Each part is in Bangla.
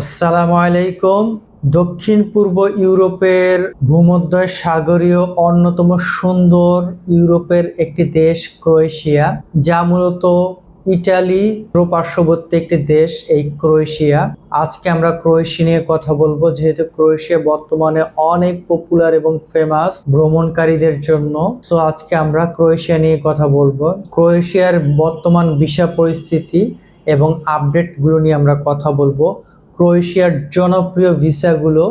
আসসালামু আলাইকুম। দক্ষিণ পূর্ব ইউরোপের ভূমধ্যয় সাগরীয় অন্যতম সুন্দর ইউরোপের একটি দেশ ক্রোয়েশিয়া, যা মূলত ইটালি পার্শ্ববর্তী একটি দেশ, এই ক্রোয়েশিয়া। আজকে আমরা ক্রোয়েশিয়া নিয়ে কথা বলব, যেহেতু ক্রোয়েশিয়া বর্তমানে অনেক পপুলার এবং ফেমাস ভ্রমণকারীদের জন্য। সো আজকে আমরা ক্রোয়েশিয়া নিয়ে কথা বলব। ক্রোয়েশিয়ার বর্তমান ভিসা পরিস্থিতি এবং আপডেটগুলো নিয়ে আমরা কথা বলব। ক্রোয়েশিয়ার জনপ্রিয় ভিসাগুলো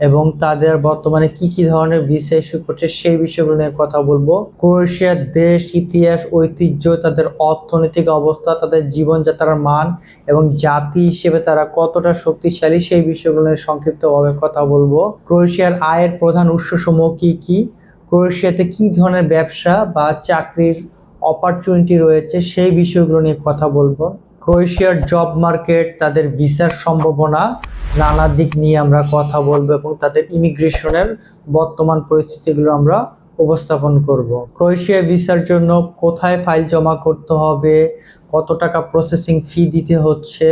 এবং তাদের বর্তমানে কি কি ধরনের ভিসা ইস্যু করছে সেই বিষয়গুলো নিয়ে কথা বলব। ক্রোয়েশিয়ার দেশ, ইতিহাস, ঐতিহ্য, তাদের অর্থনৈতিক অবস্থা, তাদের জীবনযাত্রার মান এবং জাতি হিসেবে তারা কতটা শক্তিশালী সেই বিষয়গুলো নিয়ে সংক্ষিপ্তভাবে কথা বলব। ক্রোয়েশিয়ার আয়ের প্রধান উৎসসমূহ কি কি? ক্রোয়েশিয়াতে কি ধরনের ব্যবসা বা চাকরির অপরচুনিটি রয়েছে সেই বিষয়গুলো নিয়ে কথা বলব। ক্রোয়েশিয়ার জব মার্কেট, তাদের ভিসার সম্ভাবনা, নানা দিক নিয়ে আমরা কথা বলব এবং তাদের ইমিগ্রেশনের বর্তমান পরিস্থিতিগুলো আমরা উপস্থাপন করব। ক্রোয়েশিয়া ভিসার জন্য কোথায় ফাইল জমা করতে হবে, কত টাকা প্রসেসিং ফি দিতে হচ্ছে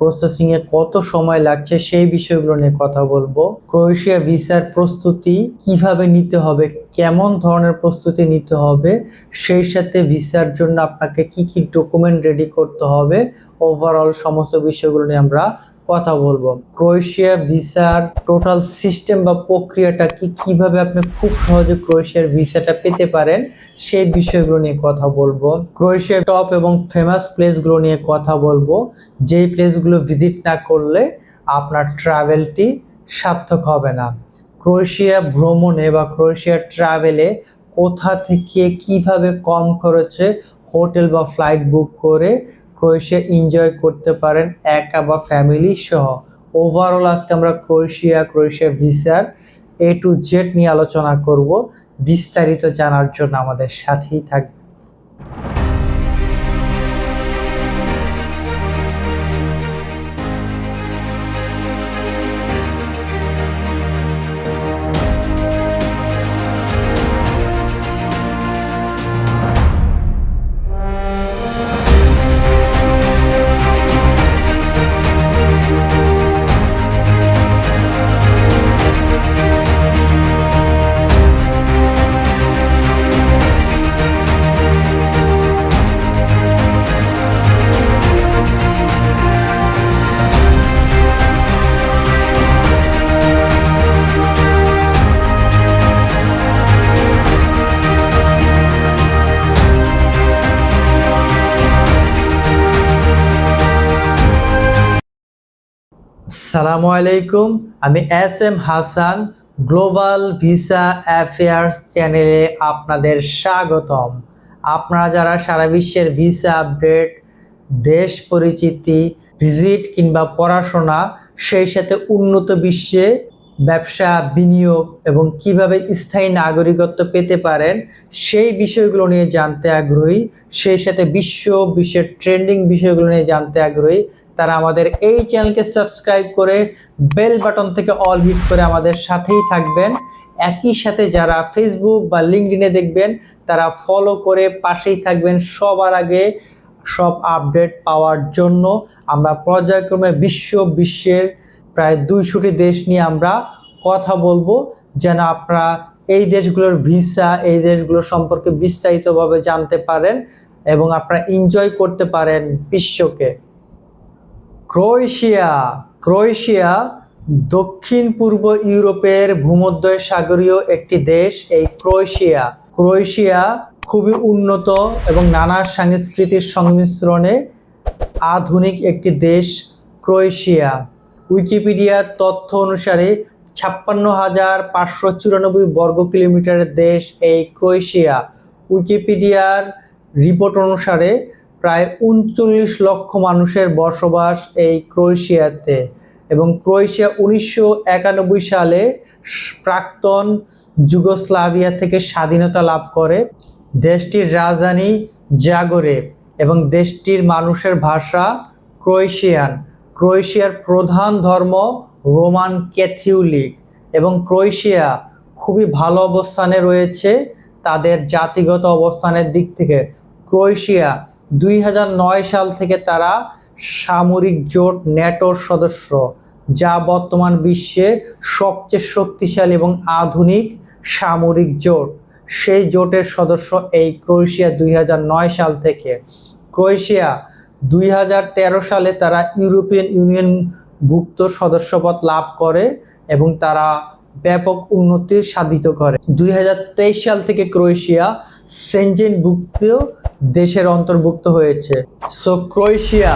প্রসেসিংয়ে কত সময় লাগছে সেই বিষয়গুলো নিয়ে কথা বলব। ক্রোয়েশিয়া ভিসার প্রস্তুতি কীভাবে নিতে হবে, কেমন ধরনের প্রস্তুতি নিতে হবে, সেই সাথে ভিসার জন্য আপনাকে কি কি ডকুমেন্ট রেডি করতে হবে ওভারঅল সমস্ত বিষয়গুলো নিয়ে আমরা কথা বলব। ক্রোয়েশিয়া ভিসার টোটাল সিস্টেম বা প্রক্রিয়াটা কি, কীভাবে আপনি খুব সহজে ক্রোয়েশিয়ার ভিসাটা পেতে পারেন, সেই বিষয়গুলো নিয়ে কথা বলব। ক্রোয়েশিয়ার টপ এবং ফেমাস প্লেসগুলো নিয়ে কথা বলব। যেই প্লেসগুলো ভিজিট না করলে আপনার ট্রাভেলটি সার্থক হবে না। ক্রোয়েশিয়া ভ্রমণে বা ক্রোয়েশিয়া ট্রাভেলে কোথা থেকে কীভাবে কম খরচে হোটেল বা ফ্লাইট বুক করে ক্রোয়েশিয়া এনজয় করতে পারেন একা বা ফ্যামিলি সহ। ওভারঅল আজকে আমরা ক্রোয়েশিয়া ক্রোয়েশিয়া ভিসার এ টু জেড নিয়ে আলোচনা করব। বিস্তারিত জানার জন্য আমাদের সাথেই থাকবে সালামু আলাইকুম। আমি S M Hasan, global visa affairs চ্যানেলে আপনাদের স্বাগতম। আপনারা যারা সারা বিশ্বের ভিসা আপডেট, দেশ পরিচিতি, ভিজিট কিংবা পড়াশোনা, সেই সাথে উন্নত বিশ্বে ব্যবসা, বিনিয়োগ এবং কীভাবে স্থায়ী নাগরিকত্ব পেতে পারেন, সেই বিষয়গুলো নিয়ে জানতে আগ্রহী, সেই সাথে বিশ্ব বিশ্বের ট্রেন্ডিং বিষয়গুলো নিয়ে জানতে আগ্রহী, তারা আমাদের এই চ্যানেলকে সাবস্ক্রাইব করে বেল বাটন থেকে অল হিট করে আমাদের সাথেই থাকবেন। একই সাথে যারা ফেসবুক বা লিঙ্কডিনে দেখবেন, তারা ফলো করে পাশেই থাকবেন সবার আগে সব আপডেট পাওয়ার জন্য। আমরা পর্যায়ক্রমে বিশ্ব বিশ্বের প্রায় দুইশোটি দেশ নিয়ে আমরা কথা বলব যেন আপনারা এই দেশগুলোর ভিসা, এই দেশগুলো সম্পর্কে বিস্তারিতভাবে জানতে পারেন এবং আপনারা এনজয় করতে পারেন বিশ্বকে। ক্রোয়েশিয়া ক্রোয়েশিয়া দক্ষিণ পূর্ব ইউরোপের ভূমধ্যয় সাগরীয় একটি দেশ, এই ক্রোয়েশিয়া। ক্রোয়েশিয়া খুবই উন্নত এবং নানা সাংস্কৃতিক সংমিশ্রণে আধুনিক একটি দেশ, ক্রোয়েশিয়া। উইকিপিডিয়ার তথ্য অনুসারে ছাপ্পান্ন হাজার পাঁচশো চুরানব্বই বর্গ কিলোমিটারের দেশ এই ক্রোয়েশিয়া। উইকিপিডিয়ার রিপোর্ট অনুসারে প্রায় উনচল্লিশ লক্ষ মানুষের বসবাস এই ক্রোয়েশিয়াতে এবং ক্রোয়েশিয়া উনিশশো একানব্বই সালে প্রাক্তন যুগোস্লাভিয়া থেকে স্বাধীনতা লাভ করে। দেশটির রাজধানী জাগরে এবং দেশটির মানুষের ভাষা ক্রোয়েশিয়ান। ক্রোয়েশিয়ার প্রধান ধর্ম রোমান ক্যাথলিক এবং ক্রোয়েশিয়া খুবই ভালো অবস্থানে রয়েছে তাদের জাতিগত অবস্থানের দিক থেকে। ক্রোয়েশিয়া দুই হাজার নয় সাল থেকে তারা সামরিক জোট ন্যাটোর সদস্য, যা বর্তমান বিশ্বে সবচেয়ে শক্তিশালী এবং আধুনিক সামরিক জোট। সেই জোটের সদস্য এই ক্রোয়েশিয়া দুই হাজার নয় সাল থেকে। ক্রোয়েশিয়া দুই হাজার তেরো সালে তারা ইউরোপিয়ান ইউনিয়ন ভুক্ত সদস্যপদ লাভ করে এবং তারা ব্যাপক উন্নতি সাধিত করে। দুই হাজার তেইশ সাল থেকে ক্রোয়েশিয়া সেনজেন ভুক্ত দেশের অন্তর্ভুক্ত হয়েছে। সো ক্রোয়েশিয়া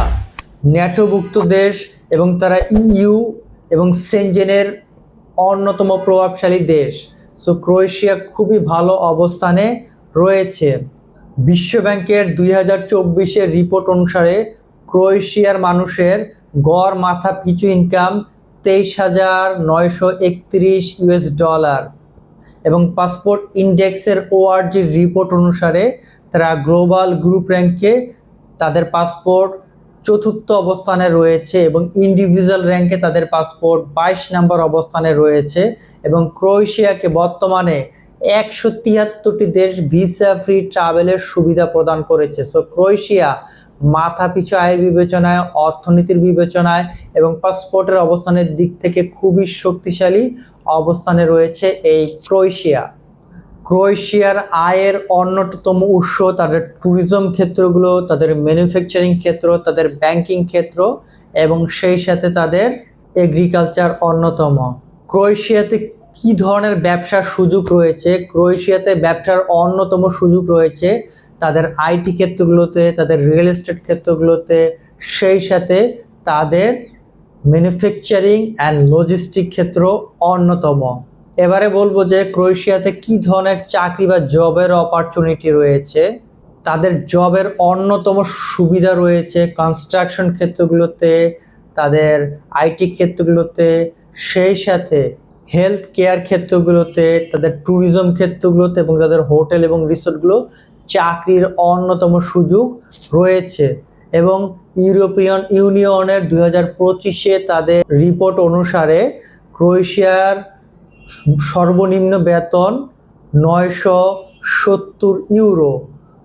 ন্যাটোভুক্ত দেশ এবং তারা ইইউ এবং সেনজেনের অন্যতম প্রভাবশালী দেশ। সো ক্রোয়েশিয়া খুবই ভালো অবস্থানে রয়েছে। বিশ্বব্যাংকের দুই হাজার চব্বিশের রিপোর্ট অনুসারে ক্রোয়েশিয়ার মানুষের গড়, মাথা, পিছু ইনকাম তেইশ হাজার নয়শো একত্রিশ ইউএস ডলার এবং পাসপোর্ট ইন্ডেক্সের ওআরজির রিপোর্ট অনুসারে তারা গ্লোবাল গ্রুপ র্যাঙ্কে তাদের পাসপোর্ট চতুর্থ অবস্থানে রয়েছে এবং ইন্ডিভিজুয়াল র্যাঙ্কে তাদের পাসপোর্ট বাইশ নম্বর অবস্থানে রয়েছে এবং ক্রোয়েশিয়াকে বর্তমানে একশো তিয়াত্তরটি দেশ ভিসা ফ্রি ট্রাভেলের সুবিধা প্রদান করেছে। সো ক্রোয়েশিয়া মাথা পিছু আয়ের বিবেচনায়, অর্থনীতির বিবেচনায় এবং পাসপোর্টের অবস্থানের দিক থেকে খুবই শক্তিশালী অবস্থানে রয়েছে এই ক্রোয়েশিয়া। ক্রোয়েশিয়ার আয়ের অন্যতম উৎস তাদের ট্যুরিজম ক্ষেত্রগুলো, তাদের ম্যানুফ্যাকচারিং ক্ষেত্র, তাদের ব্যাংকিং ক্ষেত্র এবং সেই সাথে তাদের এগ্রিকালচার অন্যতম। ক্রোয়েশিয়াতে কি ধরনের ব্যবসার সুযোগ রয়েছে? ক্রোয়েশিয়াতে ব্যবসার অন্যতম সুযোগ রয়েছে তাদের আইটি ক্ষেত্রগুলোতে, তাদের রিয়েল এস্টেট ক্ষেত্রগুলোতে, সেই সাথে তাদের ম্যানুফ্যাকচারিং অ্যান্ড লজিস্টিক ক্ষেত্র অন্যতম। এবারে বলব যে ক্রোয়েশিয়াতে কি ধরনের চাকরি বা জবের অপরচুনিটি রয়েছে? তাদের জবের অন্যতম সুবিধা রয়েছে কনস্ট্রাকশন ক্ষেত্রগুলোতে, তাদের আইটি ক্ষেত্রগুলোতে, সেই সাথে হেলথ কেয়ার ক্ষেত্রগুলোতে, তাদের ট্যুরিজম ক্ষেত্রগুলোতে এবং তাদের হোটেল এবং রিসোর্টগুলো চাকরির অন্যতম সুযোগ রয়েছে। এবং ইউরোপিয়ান ইউনিয়নের দুই হাজার পঁচিশে তাদের রিপোর্ট অনুসারে ক্রোয়েশিয়ার সর্বনিম্ন বেতন নয়শো সত্তর ইউরো।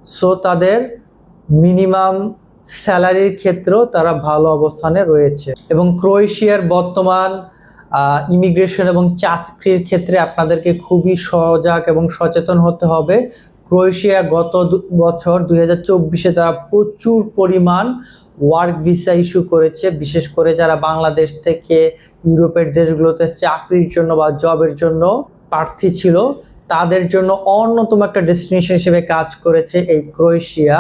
সো তাদের মিনিমাম স্যালারির ক্ষেত্রেও তারা ভালো অবস্থানে রয়েছে। এবং ক্রোয়েশিয়ার বর্তমান ইমিগ্রেশন এবং চাকরির ক্ষেত্রে আপনাদেরকে খুবই সজাগ এবং সচেতন হতে হবে। ক্রোয়েশিয়া গত বছর দুই হাজার চব্বিশে তারা প্রচুর পরিমাণ ওয়ার্ক ভিসা ইস্যু করেছে। বিশেষ করে যারা বাংলাদেশ থেকে ইউরোপের দেশগুলোতে চাকরির জন্য বা জবের জন্য প্রার্থী ছিল, তাদের জন্য অন্যতম একটা ডেস্টিনেশন হিসেবে কাজ করেছে এই ক্রোয়েশিয়া।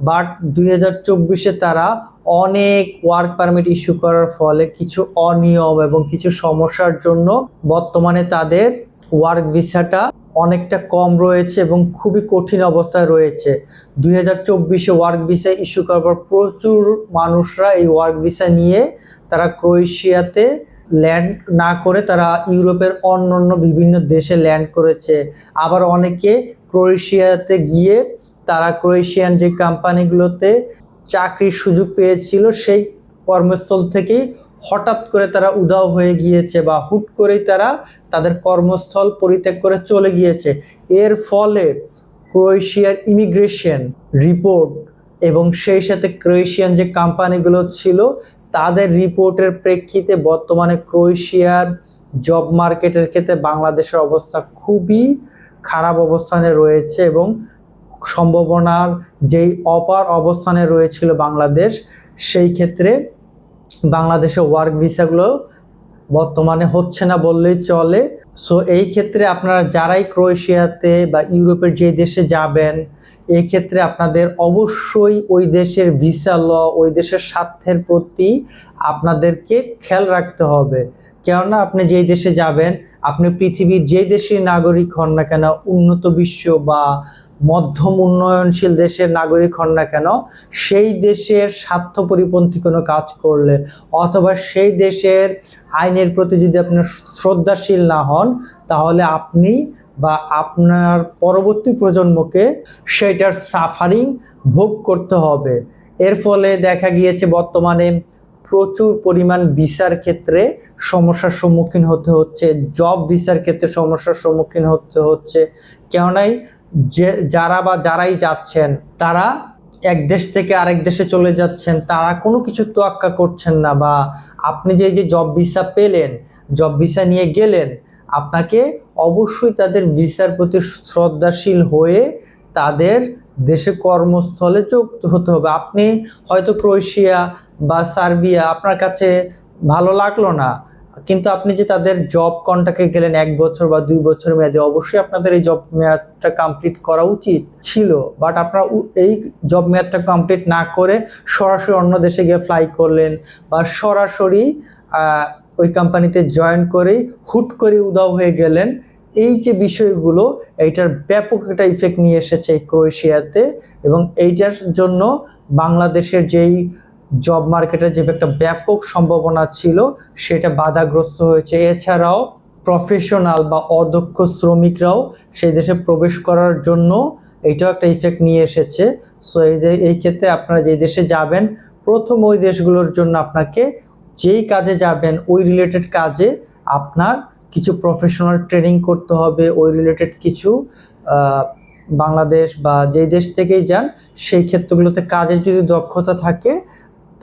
বাট দুই হাজার চব্বিশে তারা অনেক ওয়ার্ক পারমিট ইস্যু করার ফলে কিছু অনিয়ম এবং কিছু সমস্যার জন্য বর্তমানে তাদের ওয়ার্ক ভিসাটা অনেকটা কম রয়েছে এবং খুবই কঠিন অবস্থায় রয়েছে। দুই হাজার চব্বিশে ওয়ার্ক ভিসা ইস্যু করার পর প্রচুর মানুষরা এই ওয়ার্ক ভিসা নিয়ে তারা ক্রোয়েশিয়াতে ল্যান্ড না করে তারা ইউরোপের অন্য অন্য বিভিন্ন দেশে ল্যান্ড করেছে। আবার অনেকে ক্রোয়েশিয়াতে গিয়ে তারা ক্রোয়েশিয়ান যে কোম্পানিগুলোতে চাকরির সুযোগ পেয়েছিল, সেই কর্মস্থল থেকেই হঠাৎ করে তারা উধাও হয়ে গিয়েছে বা হুট করেই তারা তাদের কর্মস্থল পরিত্যাগ করে চলে গিয়েছে। এর ফলে ক্রোয়েশিয়ার ইমিগ্রেশন রিপোর্ট এবং সেই সাথে ক্রোয়েশিয়ান যে কোম্পানিগুলো ছিল, তাদের রিপোর্টের প্রেক্ষিতে বর্তমানে ক্রোয়েশিয়ার জব মার্কেটের ক্ষেত্রে বাংলাদেশের অবস্থা খুবই খারাপ অবস্থানে রয়েছে এবং সম্ভাবনার যেই অপার অবস্থানে রয়েছিল বাংলাদেশ, সেই ক্ষেত্রে বাংলাদেশে ওয়ার্ক ভিসাগুলো বর্তমানে হচ্ছে না বললেই চলে। সো এই ক্ষেত্রে আপনারা যারাই ক্রোয়েশিয়াতে বা ইউরোপের যে দেশে যাবেন, এই ক্ষেত্রে আপনাদের অবশ্যই ওই দেশের ভিসা ল, ওই দেশের স্বার্থের প্রতি আপনাদেরকে খেয়াল রাখতে হবে। কেননা আপনি যেই দেশে যাবেন, আপনি পৃথিবীর যেই দেশের নাগরিক হন না কেন, উন্নত বিশ্ব বা মধ্যম উন্নয়নশীল দেশের নাগরিক হন না কেন, সেই দেশের স্বার্থ পরিপন্থী কোনো কাজ করলে অথবা সেই দেশের আইনের প্রতি যদি আপনার শ্রদ্ধাশীল না হন, তাহলে আপনি বা আপনার পরবর্তী প্রজন্মকে সেটার সাফারিং ভোগ করতে হবে। এর ফলে দেখা গিয়েছে বর্তমানে প্রচুর পরিমাণ ভিসার ক্ষেত্রে সমস্যার সম্মুখীন হতে হচ্ছে জব ভিসার ক্ষেত্রে সমস্যার সম্মুখীন হতে হচ্ছে। কেননাই যে, যারা বা যারাই যাচ্ছেন, তারা এক দেশ থেকে আরেক দেশে চলে যাচ্ছেন, তারা কোনো কিছু তোয়াক্কা করছেন না বা আপনি যে যে জব ভিসা পেলেন জব ভিসা নিয়ে গেলেন, আপনাকে অবশ্যই তাদের ভিসার প্রতি শ্রদ্ধাশীল হয়ে তাদের দেশে কর্মস্থলে যুক্ত হতে হবে। আপনি হয়তো ক্রোয়েশিয়া বা সার্বিয়া আপনার কাছে ভালো লাগল না, কিন্তু আপনি যে তাদের জব কন্ট্রাক্টে গেলেন এক বছর বা দুই বছর মেয়াদে, অবশ্যই আপনাদের এই জব মেয়াদটা কমপ্লিট করা উচিত ছিল। বাট আপনারা এই জব মেয়াদটা কমপ্লিট না করে সরাসরি অন্য দেশে গিয়ে ফ্লাই করলেন বা সরাসরি ওই কোম্পানিতে জয়েন করেই হুট করে উদাও হয়ে গেলেন। এই যে বিষয়গুলো, এইটার ব্যাপক একটা ইফেক্ট নিয়ে এসেছে ক্রোয়েশিয়াতে এবং এইটার জন্য বাংলাদেশের যেই জব মার্কেটে যে একটা ব্যাপক সম্ভাবনা ছিল, সেটা বাধাগ্রস্ত হয়েছে। এছাড়াও প্রফেশনাল বা অদক্ষ শ্রমিকরাও সেই দেশে প্রবেশ করার জন্য এইটাও একটা ইফেক্ট নিয়ে এসেছে। সো এই যে, এই ক্ষেত্রে আপনারা যে দেশে যাবেন, প্রথম ওই দেশগুলোর জন্য আপনাকে যেই কাজে যাবেন, ওই রিলেটেড কাজে আপনার কিছু প্রফেশনাল ট্রেনিং করতে হবে, ওই রিলেটেড কিছু বাংলাদেশ বা যেই দেশ থেকেই যান, সেই ক্ষেত্রগুলোতে কাজের যদি দক্ষতা থাকে,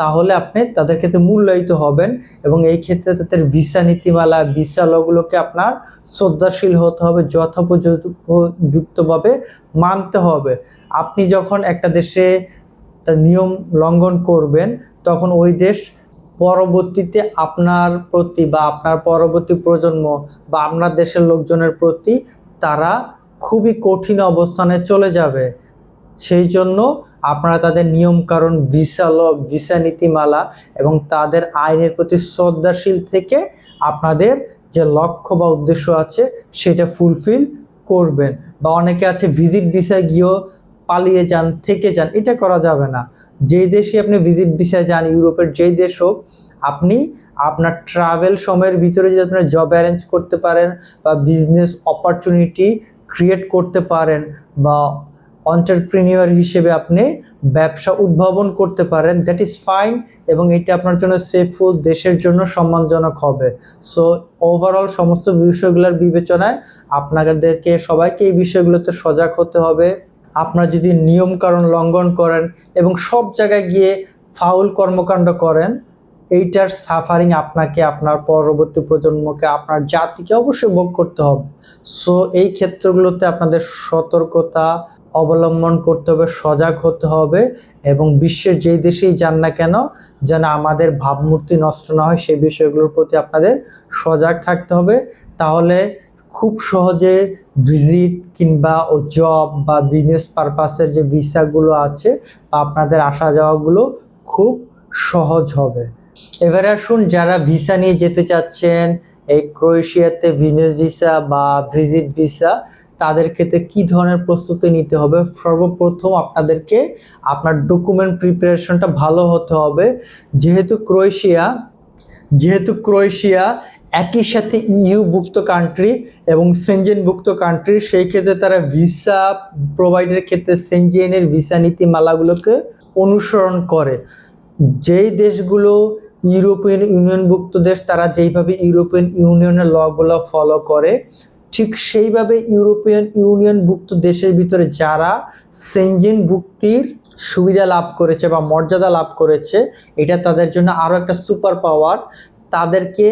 তাহলে আপনি তাদের ক্ষেত্রে মূল্যায়িত হবেন এবং এই ক্ষেত্রে তাদের ভিসা নীতিমালা ভিসা লগুলোকে আপনার শ্রদ্ধাশীল হতে হবে, যথোপযুক্তভাবে মানতে হবে। আপনি যখন একটা দেশে তার নিয়ম লঙ্ঘন করবেন, তখন ওই দেশ পরবর্তীতে আপনার প্রতি বা আপনার পরবর্তী প্রজন্ম বা আপনার দেশের লোকজনের প্রতি তারা খুবই কঠিন অবস্থানে চলে যাবে। সেই জন্য আপনারা তাদের নিয়মকানুন, ভিসা ল, ভিসা নীতিমালা এবং তাদের আইনের প্রতি শ্রদ্ধাশীল থেকে আপনাদের যে লক্ষ্য বা উদ্দেশ্য আছে সেটা ফুলফিল করবেন। বা অনেকে আছে ভিজিট ভিসায় গিয়েও পালিয়ে যান, থেকে যান, এটা করা যাবে না। যেই দেশে আপনি ভিজিট ভিসায় যান, ইউরোপের যেই দেশ হোক, আপনি আপনার ট্রাভেল সময়ের ভিতরে যদি আপনার জব অ্যারেঞ্জ করতে পারেন বা বিজনেস অপরচুনিটি ক্রিয়েট করতে পারেন বা অন্টারপ্রিনিয়র হিসেবে আপনি ব্যবসা উদ্ভাবন করতে পারেন দ্যাট ইজ ফাইন এবং এটা আপনার জন্য সেফফুল দেশের জন্য সম্মানজনক হবে। সো ওভারঅল সমস্ত বিষয়গুলোর বিবেচনায় আপনাদেরকে সবাইকে এই বিষয়গুলোতে সজাগ হতে হবে। আপনারা যদি নিয়মকানুন লঙ্ঘন করেন এবং সব জায়গায় গিয়ে ফাউল কর্মকাণ্ড করেন, এইটার সাফারিং আপনাকে, আপনার পরবর্তী প্রজন্মকে, আপনার জাতিকে অবশ্যই ভোগ করতে হবে। সো এই ক্ষেত্রগুলোতে আপনাদের সতর্কতা অবলম্বন করতে হবে, সজাগ হতে হবে এবং বিশ্বের যেই দেশেই যান না কেন, যেন আমাদের ভাবমূর্তি নষ্ট না হয়, সেই বিষয়গুলোর প্রতি আপনাদের সজাগ থাকতে হবে। তাহলে খুব সহজে ভিজিট কিংবা ও জব বা বিজনেস পারপাসের যে ভিসাগুলো আছে বা আপনাদের আসা যাওয়াগুলো খুব সহজ হবে। এবারে আসুন যারা ভিসা নিয়ে যেতে চাচ্ছেন, এই ক্রোয়েশিয়াতে বিজনেস ভিসা বা ভিজিট ভিসা তাদের ক্ষেত্রে কি ধরনের প্রস্তুতি নিতে হবে? সর্বপ্রথম আপনাদেরকে আপনার ডকুমেন্ট প্রিপারেশনটা ভালো হতে হবে। যেহেতু ক্রোয়েশিয়া যেহেতু ক্রোয়েশিয়া একই সাথে ইইউ ভুক্ত কান্ট্রি এবং সেনজেনভুক্ত কান্ট্রি সেই ক্ষেত্রে তারা ভিসা প্রোভাইডের ক্ষেত্রে সেনজেনের ভিসা নীতিমালাগুলোকে অনুসরণ করে। যেই দেশগুলো ইউরোপিয়ান ইউনিয়নভুক্ত দেশ, তারা যেইভাবে ইউরোপিয়ান ইউনিয়নের লগুলো ফলো করে, ঠিক সেইভাবে ইউরোপিয়ান ইউনিয়নভুক্ত দেশের ভিতরে যারা সেনজেন ভুক্তির সুবিধা লাভ করেছে বা মর্যাদা লাভ করেছে, এটা তাদের জন্য আরও একটা সুপার পাওয়ার তাদেরকে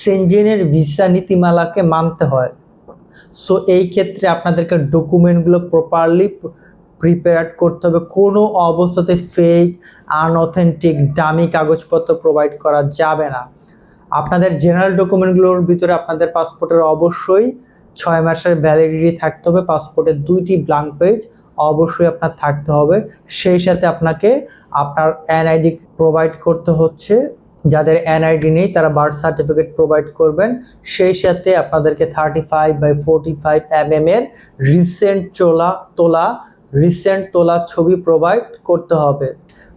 সেনজেনের ভিসা নীতিমালাকে মানতে হয়। সো এই ক্ষেত্রে আপনাদেরকে ডকুমেন্টগুলো প্রপারলি প্রিপেয়ার করতে হবে। কোনো অবস্থাতে ফেক আনঅথেন্টিক দামি কাগজপত্র প্রোভাইড করা যাবে না। আপনাদের জেনারেল ডকুমেন্টগুলোর ভিতরে আপনাদের পাসপোর্টের অবশ্যই ছয় মাসের ভ্যালিডিটি থাকতে হবে। পাসপোর্টের দুইটি ব্লাঙ্ক পেজ অবশ্যই আপনার থাকতে হবে। সেই সাথে আপনাকে আপনার এনআইডি প্রোভাইড করতে হচ্ছে। যাদের এনআইডি নেই, তারা বার্থ সার্টিফিকেট প্রোভাইড করবেন। সেই সাথে আপনাদেরকে thirty five by forty five M এর রিসেন্ট চোলা, তোলা রিসেন্ট তোলা ছবি প্রোভাইড করতে হবে।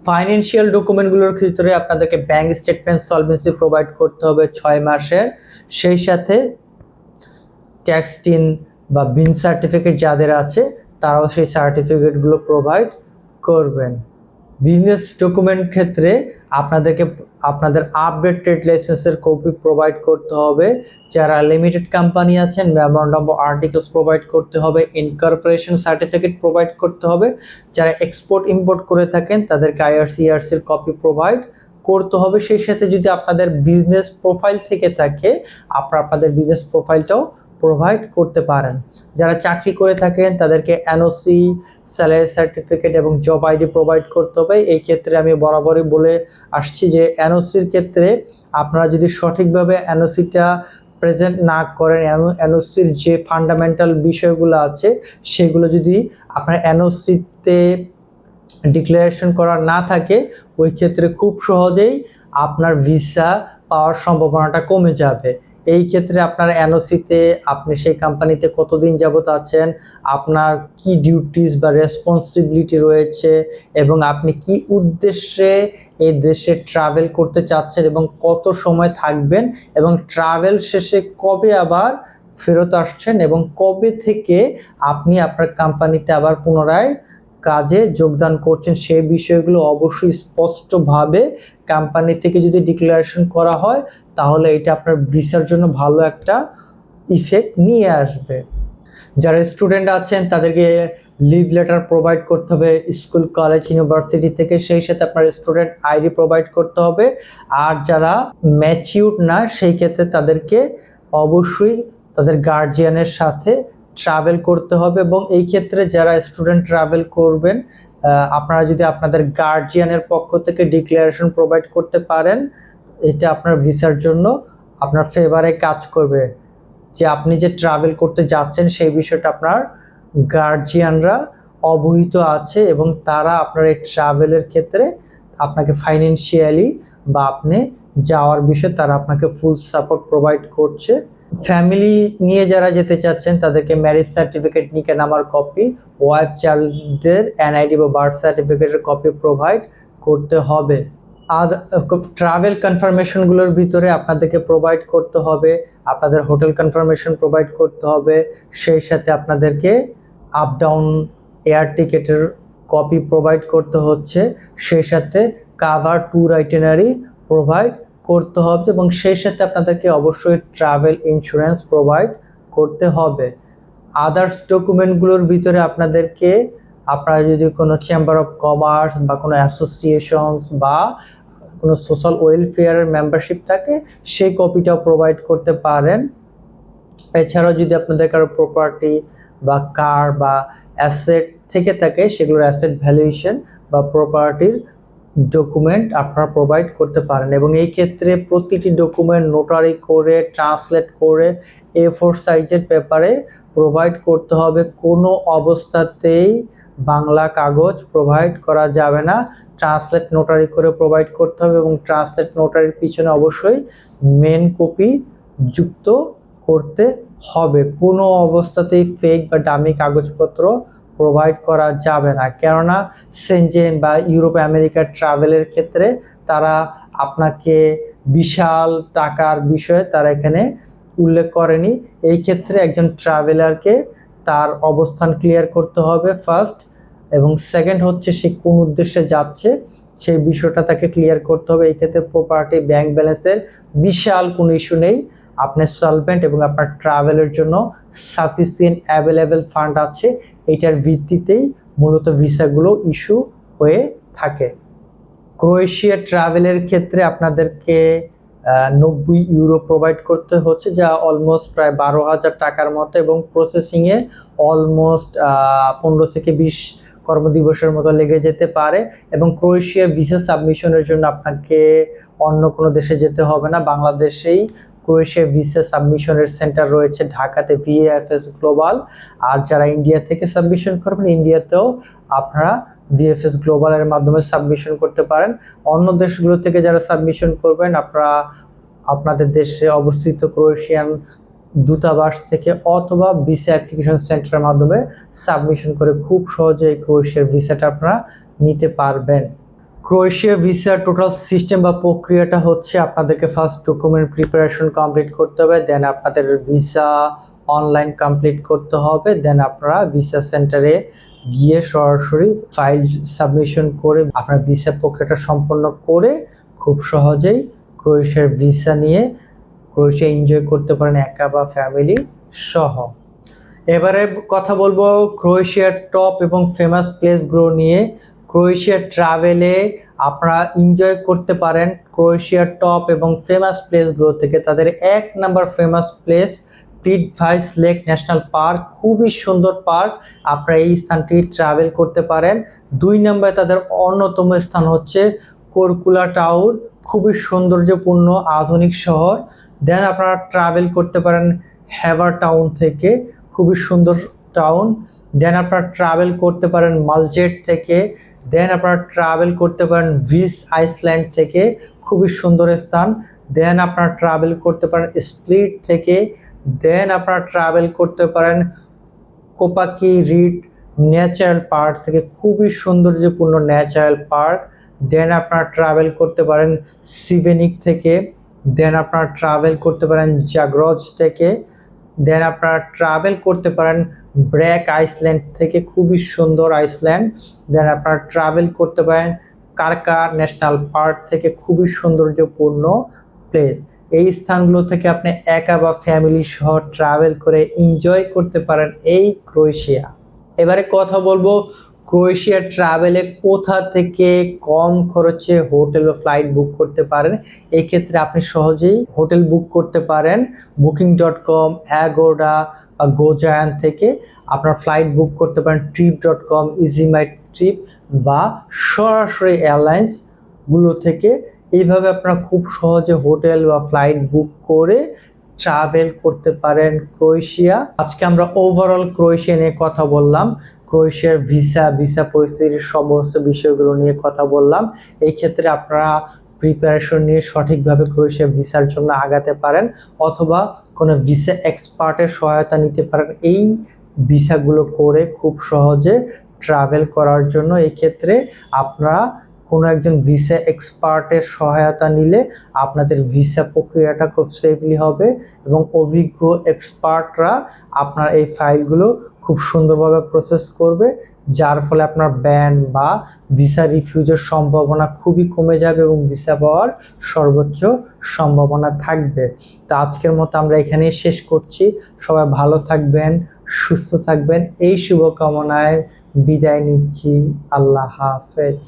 ফাইন্যান্সিয়াল ডকুমেন্টগুলোর ক্ষেত্রে আপনাদেরকে ব্যাংক স্টেটমেন্ট সলভেন্সি প্রোভাইড করতে হবে ছয় মাসের। সেই সাথে ট্যাক্স টিন বা বিন সার্টিফিকেট যাদের আছে, তারাও সেই সার্টিফিকেটগুলো প্রোভাইড করবেন। বিজনেস ডকুমেন্ট ক্ষেত্রে আপনাদেরকে, আপনাদের আপডেট ট্রেড লাইসেন্সের কপি প্রোভাইড করতে হবে। যারা লিমিটেড কোম্পানি আছেন মেমোরান্ডাম আর্টিকেলস প্রোভাইড করতে হবে ইনকর্পোরেশন সার্টিফিকেট প্রোভাইড করতে হবে। যারা এক্সপোর্ট ইম্পোর্ট করে থাকেন, তাদেরকে আইআরসিআরসির কপি প্রোভাইড করতে হবে। সেই সাথে যদি আপনাদের বিজনেস প্রোফাইল থেকে থাকে, আপনারা, আপনাদের বিজনেস প্রোফাইলটাও প্রোভাইড করতে পারেন। যারা চাকরি করে থাকেন, তাদেরকে এনওসি স্যালারি সার্টিফিকেট এবং জব আইডি প্রোভাইড করতে হবে। এই ক্ষেত্রে আমি বরাবরই বলে আসছি যে এনওসির ক্ষেত্রে আপনারা যদি সঠিকভাবে এনওসিটা প্রেজেন্ট না করেন এনওসির যে ফান্ডামেন্টাল বিষয়গুলো আছে, সেগুলো যদি আপনার এনওসিতে ডিক্লারেশন করা না থাকে, ওই ক্ষেত্রে খুব সহজেই আপনার ভিসা পাওয়ার সম্ভাবনাটা কমে যাবে। এই ক্ষেত্রে আপনার এনওসিতে আপনি সেই কোম্পানিতে কতদিন যাবত আছেন? আপনার কি ডিউটিস বা রেসপন্সিবিলিটি রয়েছে? এবং আপনি কি উদ্দেশ্যে এই দেশে ট্রাভেল করতে চাচ্ছেন এবং কত সময় থাকবেন? এবং ট্রাভেল শেষে কবে আবার ফেরত আসছেন? এবং কবে থেকে আপনি আপনার কোম্পানিতে আবার পুনরায় কাজে যোগদান করছেন সেই বিষয়গুলো অবশ্যই স্পষ্টভাবে কোম্পানি থেকে যদি ডিক্লারেশন করা হয়, তাহলে এটা আপনার ভিসার জন্য ভালো একটা ইফেক্ট নিয়ে আসবে। যারা স্টুডেন্ট আছেন, তাদেরকে লিভ লেটার প্রোভাইড করতে হবে স্কুল কলেজ ইউনিভার্সিটি থেকে সেই সাথে আপনার স্টুডেন্ট আইডি প্রোভাইড করতে হবে। আর যারা ম্যাচিউর না, সেই ক্ষেত্রে তাদেরকে অবশ্যই তাদের গার্জিয়ানের সাথে ট্রাভেল করতে হবে এবং এই ক্ষেত্রে যারা স্টুডেন্ট ট্রাভেল করবেন আপনারা যদি আপনাদের গার্জিয়ানের পক্ষ থেকে ডিক্লারেশন প্রোভাইড করতে পারেন, এটা আপনার ভিসার জন্য আপনার ফেভারে কাজ করবে। যে আপনি যে ট্রাভেল করতে যাচ্ছেন, সেই বিষয়টা আপনার গার্জিয়ানরা অবহিত আছে এবং তারা আপনার এই ট্রাভেলের ক্ষেত্রে আপনাকে ফাইন্যান্সিয়ালি বা আপনি যাওয়ার বিষয়ে তারা আপনাকে ফুল সাপোর্ট প্রোভাইড করছে। ফ্যামিলি নিয়ে যারা যেতে চাচ্ছেন, তাদেরকে ম্যারেজ সার্টিফিকেট নিকে নামার কপি ওয়াইফ চাইল্ডদের এনআইডি বা বার্থ সার্টিফিকেটের কপি প্রোভাইড করতে হবে। আর ট্রাভেল কনফার্মেশনগুলোর ভিতরে আপনাদেরকে প্রোভাইড করতে হবে, আপনাদের হোটেল কনফার্মেশন প্রোভাইড করতে হবে, সেই সাথে আপনাদেরকে আপ ডাউন এয়ার টিকেটের কপি প্রোভাইড করতে হচ্ছে, সেই সাথে কাভার ট্যুর আইটেনারি প্রোভাইড করতে হবে এবং সেই সাথে আপনাদেরকে অবশ্যই ট্রাভেল ইন্স্যুরেন্স প্রোভাইড করতে হবে। আদার্স ডকুমেন্টগুলোর ভিতরে আপনাদেরকে আপনারা যদি কোনো চেম্বার অফ কমার্স বা কোনো অ্যাসোসিয়েশনস বা কোনো সোশ্যাল ওয়েলফেয়ারের মেম্বারশিপ থাকে, সেই কপিটাও প্রোভাইড করতে পারেন। এছাড়াও যদি আপনাদের কারও প্রপার্টি বা কার বা অ্যাসেট থেকে থাকে, সেগুলোর অ্যাসেট ভ্যালুয়েশন বা প্রপার্টির ডকুমেন্ট আপনারা প্রোভাইড করতে পারেন এবং এই ক্ষেত্রে প্রতিটি ডকুমেন্ট নোটারি করে ট্রান্সলেট করে এ ফোর সাইজের পেপারে প্রোভাইড করতে হবে। কোনো অবস্থাতেই বাংলা কাগজ প্রোভাইড করা যাবে না। ট্রান্সলেট নোটারি করে প্রোভাইড করতে হবে এবং ট্রান্সলেট নোটারির পিছনে অবশ্যই মেন কপি যুক্ত করতে হবে। কোনো অবস্থাতেই ফেক বা দামি কাগজপত্র প্রোভাইড করা যাবে না। কেননা সেনজেন বা ইউরোপ আমেরিকার ট্রাভেলের ক্ষেত্রে তারা আপনাকে বিশাল টাকার বিষয়ে তারা এখানে উল্লেখ করেনি। এই ক্ষেত্রে একজন ট্রাভেলারকে তার অবস্থান ক্লিয়ার করতে হবে ফার্স্ট এবং সেকেন্ড হচ্ছে সে কোন উদ্দেশ্যে যাচ্ছে, সেই বিষয়টা তাকে ক্লিয়ার করতে হবে। এই ক্ষেত্রে প্রপার্টি ব্যাংক ব্যালেন্সের বিশাল কোনো ইস্যু নেই। আপনার সলভেন্ট এবং আপনার ট্রাভেলের জন্য সাফিসিয়েন্ট অ্যাভেলেবেল ফান্ড আছে। এটার ভিত্তিতেই মূলত ভিসাগুলো ইস্যু হয়ে থাকে। ক্রোয়েশিয়া ট্রাভেলের ক্ষেত্রে আপনাদেরকে নব্বই ইউরো প্রোভাইড করতে হচ্ছে, যা অলমোস্ট প্রায় বারো হাজার টাকার মতো এবং প্রসেসিংয়ে অলমোস্ট পনেরো থেকে বিশ কর্মদিবসের মতো লেগে যেতে পারে এবং ক্রোয়েশিয়া ভিসা সাবমিশনের জন্য আপনাকে অন্য কোনো দেশে যেতে হবে না। বাংলাদেশেই ক্রোয়েশিয়া ভিসা সাবমিশনের সেন্টার রয়েছে ঢাকাতে ভিএফএস গ্লোবাল। আর যারা ইন্ডিয়া থেকে সাবমিশন করবেন, ইন্ডিয়াতেও আপনারা ভিএফএস গ্লোবালের মাধ্যমে সাবমিশন করতে পারেন। অন্য দেশগুলো থেকে যারা সাবমিশন করবেন, আপনারা আপনাদের দেশে অবস্থিত ক্রোয়েশিয়ান দূতাবাস থেকে অথবা ভিসা অ্যাপ্লিকেশন সেন্টারের মাধ্যমে সাবমিশন করে খুব সহজে ক্রোয়েশিয়ার ভিসাটা আপনারা নিতে পারবেন। ক্রোয়েশিয়া ভিসা টোটাল সিস্টেম বা প্রক্রিয়াটা হচ্ছে আপনাদেরকে ফার্স্ট ডকুমেন্ট প্রিপারেশন কমপ্লিট করতে হবে দেন আপনাদের ভিসা অনলাইন কমপ্লিট করতে হবে দেন আপনারা ভিসা সেন্টারে গিয়ে সরাসরি ফাইল সাবমিশন করে আপনার ভিসা প্রক্রিয়াটা সম্পন্ন করে খুব সহজেই ক্রোয়েশিয়ার ভিসা নিয়ে ক্রোয়েশিয়া এনজয় করতে পারেন একা বা ফ্যামিলি সহ। এবারে কথা বলব ক্রোয়েশিয়ার টপ এবং ফেমাস প্লেসগুলো নিয়ে। ক্রোয়েশিয়ার ট্রাভেলে আপনারা এনজয় করতে পারেন ক্রোয়েশিয়ার টপ এবং ফেমাস প্লেসগুলো থেকে। তাদের এক number famous place Plitvice lake national park খুবই সুন্দর পার্ক আপনারা এই স্থানটি ট্রাভেল করতে পারেন। দুই নম্বরে তাদের অন্যতম স্থান হচ্ছে কোরকুলা টাউন খুবই সৌন্দর্যপূর্ণ আধুনিক শহর। দেন আপনারা ট্রাভেল করতে পারেন হ্যাভার টাউন থেকে, খুবই সুন্দর টাউন দেন আপনারা ট্রাভেল করতে পারেন মালজেট থেকে দেন আপনারা ট্রাভেল করতে পারেন ভিস আইসল্যান্ড থেকে, খুবই সুন্দর স্থান। দেন আপনারা ট্রাভেল করতে পারেন স্প্লিট থেকে। দেন আপনারা ট্রাভেল করতে পারেন কোপাকি রিড ন্যাচারাল পার্ক থেকে, খুবই সৌন্দর্যপূর্ণ ন্যাচারাল পার্ক দেন আপনারা ট্রাভেল করতে পারেন সিভেনিক থেকে। দেন আপনারা ট্রাভেল করতে পারেন জাগ্রজ থেকে। দেন আপনারা ট্রাভেল করতে পারেন ব্র্যাক আইসল্যান্ড থেকে খুবই সুন্দর আইসল্যান্ড। দেন আপনারা ট্রাভেল করতে পারেন কারকা ন্যাশনাল পার্ক থেকে খুবই সৌন্দর্যপূর্ণ প্লেস এই স্থানগুলো থেকে আপনি একা বা ফ্যামিলি সহ ট্রাভেল করে এনজয় করতে পারেন এই ক্রোয়েশিয়া। এবারে কথা বলব ক্রোয়েশিয়া ট্রাভেলে কোথা থেকে কম খরচে হোটেল বা ফ্লাইট বুক করতে পারেন? এই ক্ষেত্রে আপনি সহজেই হোটেল বুক করতে পারেন। বুকিং ডট কম অ্যাগোডা বা গোজায়ান থেকে আপনার ফ্লাইট বুক করতে পারেন। Trip dot com easy my trip বা সরাসরি এয়ারলাইন্সগুলো থেকে। এইভাবে আপনারা খুব সহজে হোটেল বা ফ্লাইট বুক করে ট্রাভেল করতে পারেন ক্রোয়েশিয়া। আজকে আমরা ওভারঅল ক্রোয়েশিয়া নিয়ে কথা বললাম। ক্রোয়েশিয়ার ভিসা ভিসা পরিস্থিতির সমস্ত বিষয়গুলো নিয়ে কথা বললাম। এই ক্ষেত্রে আপনারা প্রিপারেশন নিয়ে সঠিকভাবে ক্রোয়েশিয়া ভিসার জন্য আগাতে পারেন অথবা কোনো ভিসা এক্সপার্টের সহায়তা নিতে পারেন। এই ভিসাগুলো করে খুব সহজে ট্রাভেল করার জন্য এই ক্ষেত্রে আপনারা কোনো একজন ভিসা এক্সপার্টের সহায়তা নিলে আপনাদের ভিসা প্রক্রিয়াটা খুব সেফলি হবে এবং অভিজ্ঞ এক্সপার্টরা আপনার এই ফাইলগুলো খুব সুন্দরভাবে প্রসেস করবে, যার ফলে আপনার ব্যান বা ভিসা রিফিউজের সম্ভাবনা খুবই কমে যাবে এবং ভিসা পাওয়ার সর্বোচ্চ সম্ভাবনা থাকবে। তো আজকের মতো আমরা এখানেই শেষ করছি। সবাই ভালো থাকবেন, সুস্থ থাকবেন। এই শুভকামনায় বিদায় নিচ্ছি। আল্লাহ হাফেজ।